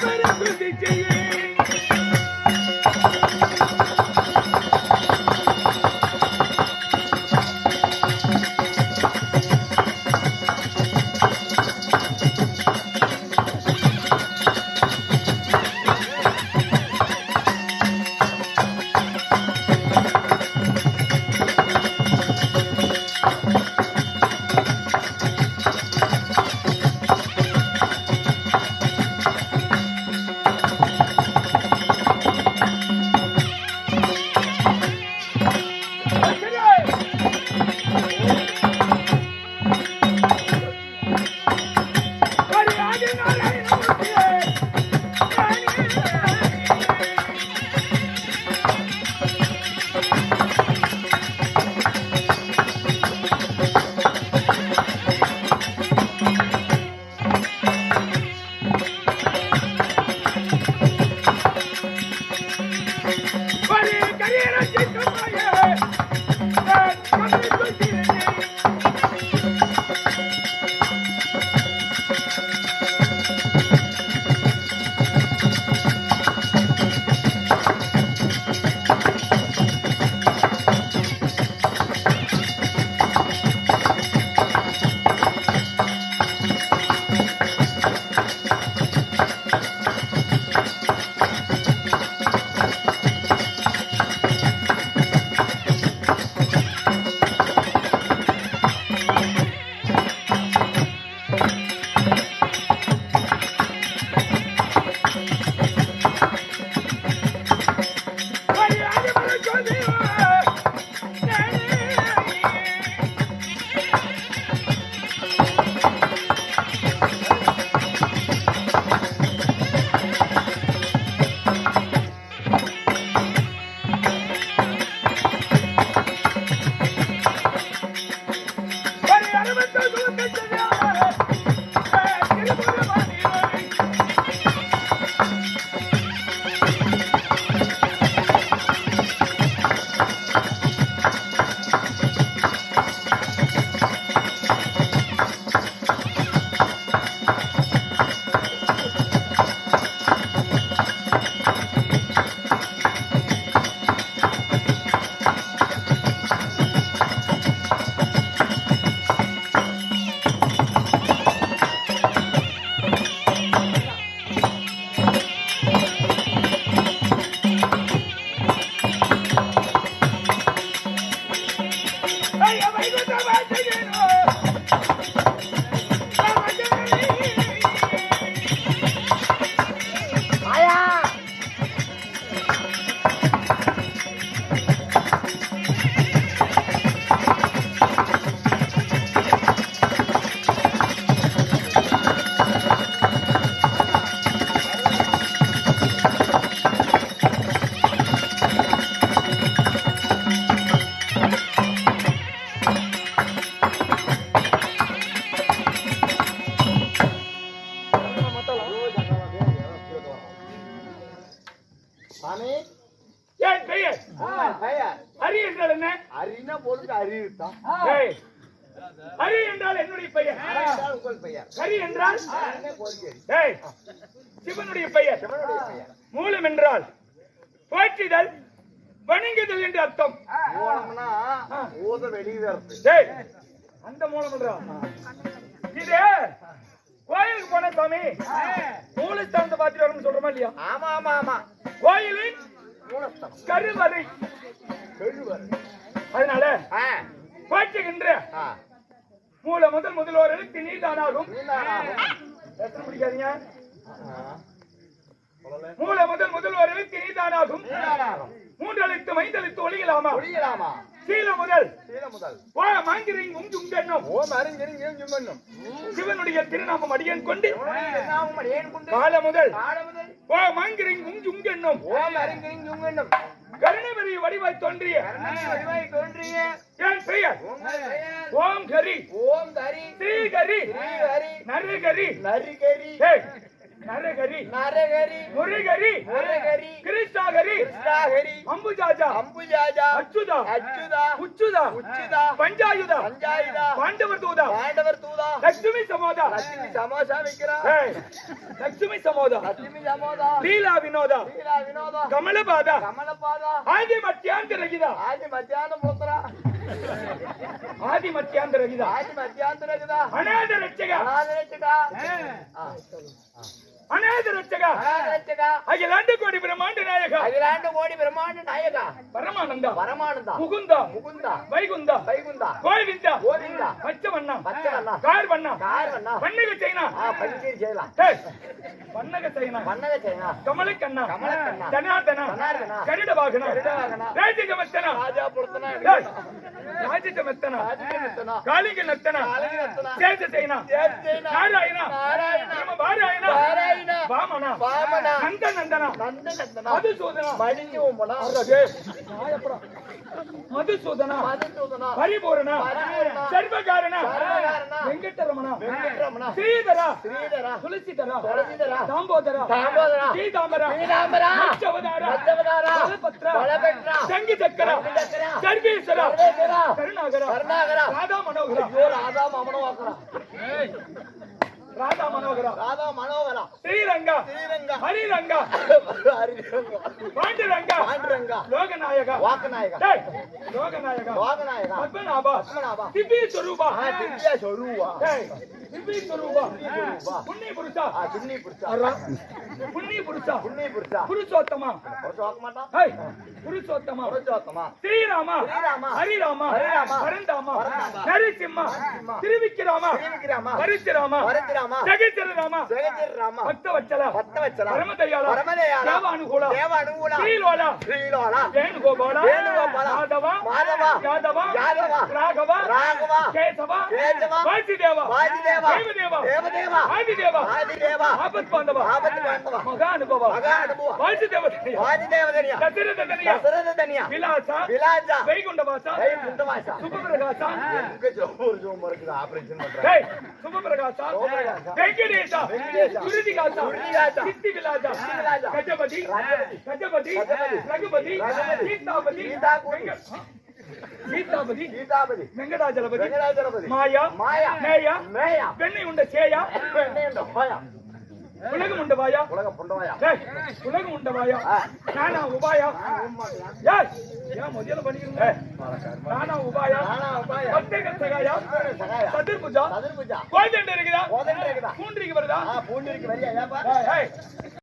Para tu Hari என்றால் என்னுடைய பெயர்? உங்கள் பெயர். ஹரி என்றால்? சிவனுடைய பெயர். மூலம் என்றால் போற்றுதல் வணங்குதல் என்று அர்த்தம். ஊத டேய் அந்த மூலம் என்றால்? இது கோயிலுக்கு போன சாமி. மூலஸ்தானத்தை பார்த்துட்டு வரணும்னு சொல்றோமா இல்லையா? ஆமா ஆமா ஆமா. கோயிலின் கருவறை. கழுவர் அதனால ஆ. மூல முதல் முதல்வர்களுக்கு நீதானாகும். நீதானாகும். பிடிக்காதீங்க. மூல முதல் முதல்வர்களுக்கு நீதானாகும். நீதானாகும். மூன்று எழுத்து ஐந்து எழுத்து ஒளிகளாமா? ஒழியலாமா சீல முதல். சீல முதல். வா மாங்கிரிங் உங்கன்னும் ஓம் அறிஞரின் ஏஞ்சும் பண்ணும் சிவனுடைய திருநாமம் அடியன் கொண்டு. கால முதல். கால முதல். வா மாங்கிரிங் உங்கு உங்கன்னும் ஓம் அறிஞரின் ஜுங்கண்ணும் கருணவரி வடிவாய் தோன்றிய. வடிவாய் தோன்றிய. என் பெயர். ஓம் கரி. ஓம் தரி ஸ்ரீகரி. ஸ்ரீஹரி நருகரி. நரிகரி. ஏய், நரகரி. நரகரி. முருகரி. முருகரி. கிருஷ்ணாகரி. கிருஷ்ணாகரி. அம்புஜாஜா. அம்புஜாஜா. அச்சுதா. அச்சுதா. உச்சுதா. உச்சிதா. பஞ்சாயுதா. பஞ்சாயுதா. பாண்டவர் தூதா. பாண்டவர் தூதா. லட்சுமி சமோதா. லட்சுமி சமோசா வைக்கிறா. லட்சுமி சமோதா. லட்சுமி சமோதா. லீலா வினோதா. லீலா வினோதா. கமலபாதா. கமலபாதா. ஆதி மத்தியாந்தரகிதா ஆதி மத்தியானம் போத்துறா மத்தியாந்தரகிதா ஆதி மத்தியாந்தரகுதா அநாத ரட்சக அனாதரட்சகா அநாத ரட்சக. அகிலாண்ட கோடி பிரம்மாண்ட நாயக. அகிலாண்ட கோடி பிரம்மாண்ட நாயகா. பரமானந்தா. பரமானந்தா. முகுந்தா. முகுந்தா. வைகுந்தா. வைகுந்தா. கோவிந்தா. கோவிந்தா. பச்சவண்ணா. பச்சவண்ணா. பன்னக ஆ செய்யலாம் பன்னக கமலக்கண்ணா. கமலக்கண்ணா. ஜனார்தனா ஜனார்தனா. ராஜா புலத்தனா நத்தனா. நாராயணா. நாராயணா. பாராயணா. நாராயணா. வாமனா வாமனா. நந்த நந்தனா. மதுசூதனா மணியோமனா. மதுசூதனா மதுசூதனா. பரிபூரணா. சர்வகாரணா. வெங்கடரமணா வெங்கட்ரமணா. ஸ்ரீதரா ஸ்ரீதரா. துளசிதரா துளசிதரா. தாம்போதரா தாமோதரா. பீதாம்பரா பீதாம்பரா. மச்சவதாரா மச்சவதாரா. பலபத்ரா பலபத்ரா. சங்கி சக்கரா சங்கி-சக்கரா. சர்வேஸ்வரா சர்வேஸ்வரா. கருணாகரா கருணாகரா. ராதா மனோகரா ஐயோ ராதா மனோகரா ராதா மனோகரா. ராதா மனோகரா. ஸ்ரீரங்கா. ஸ்ரீரங்கா. ஹரிரங்கா. பாண்டுரங்கா. பாண்டுரங்கா. லோகநாயகா. வாக்கநாயகா. லோகநாயகா. வாகநாயகா பத்மநாபா. பத்மநாபா. திவ்ய சொரூபா. திவ்ய சொரூபா. திவ்ய சொரூபா. புண்ணி புருஷா புண்ணி புருஷா புண்ணி புருஷா புண்ணி புருஷா புருஷோத்தமா. புருஷோத்தமா ஹாய் புருஷோத்தமா. புருஷோத்தமா. ஸ்ரீராமா. ஸ்ரீராமா. ஹரிராமா. ஹரிராமா. பரந்தாமா நரசிம்மா. திருவிக்கிராமா. திருவிக்கிராமா. பரிசிராமா பரிசிராமா ஜெகஜிரராமா ஜெகஜிரராமா பக்தவச்சல. பக்தவச்சல. பரமதயாளா. பரமதயாளா. தேவானுகூலா. தேவானுகூலா. ஸ்ரீலோலா. ஸ்ரீலோலா. வேணுகோபாலா. வேணுகோபாலா. மாதவா. மாதவா. யாதவா. யாதவா. ராகவா. ராகவா. கேசவா. கேசவா. வாஜிதேவா வாஜிதேவா தேவதேவா. தேவதேவா. ஆதிதேவா. ஆதிதேவா. ஆபத் பாண்டவா ஆபத் பாண்டவா மகா அனுபவ ಮಗ ಅನುಭವ வாசுதேவ ವಾದಿದೇವ ದನಿಯ தசரத தனியா ದಸರದ ದನಿಯ விலாச ವಿಲಾಸ வைகுண்ட வாச ಕೈ ಕುಂಟವಾಸ சுபபிரகாச ಜೋರ್ ಜೋರ್ ಮರಕದ ಆಪರೇಷನ್ ಮಾಡ್ರ டேய் சுபபிரகாச சுபபிரகாச. வெங்கடேச வெங்கடேச. சுருதிகாச சுருதிகாச. சித்தி விலாச விலாச. கஜபதி ராஜபதி. கஜபதி கஜபதி. ரகுபதி ரகுபதி. சீதாபதி சீதாபதி. வெங்க- சீதாபதி ಗೀತಾಪತಿ வெங்கடாஜலபதி ವೆಂಕಟಾಚಲಪತಿ மாயா மாயா. மேயா ಮೇಯ பெண்ணை உண்ட சேயா ಎಣ್ಣೆಯುಂಡ ಭಯ உலகம் உண்ட வாயா உலகம் உண்டவாயா உலகம் உண்டவாயா உலகம் உண்டவாயா நானா உபாயா? ஏன் முதல்ல பண்ணிக்கிறீங்க? நானா உபாயா? பத்தேக சகாயா? பூஜா? கோதண்ட இருக்குதா? கூண்டிருக்கு வருதா? பூண்டிருக்கு வரியா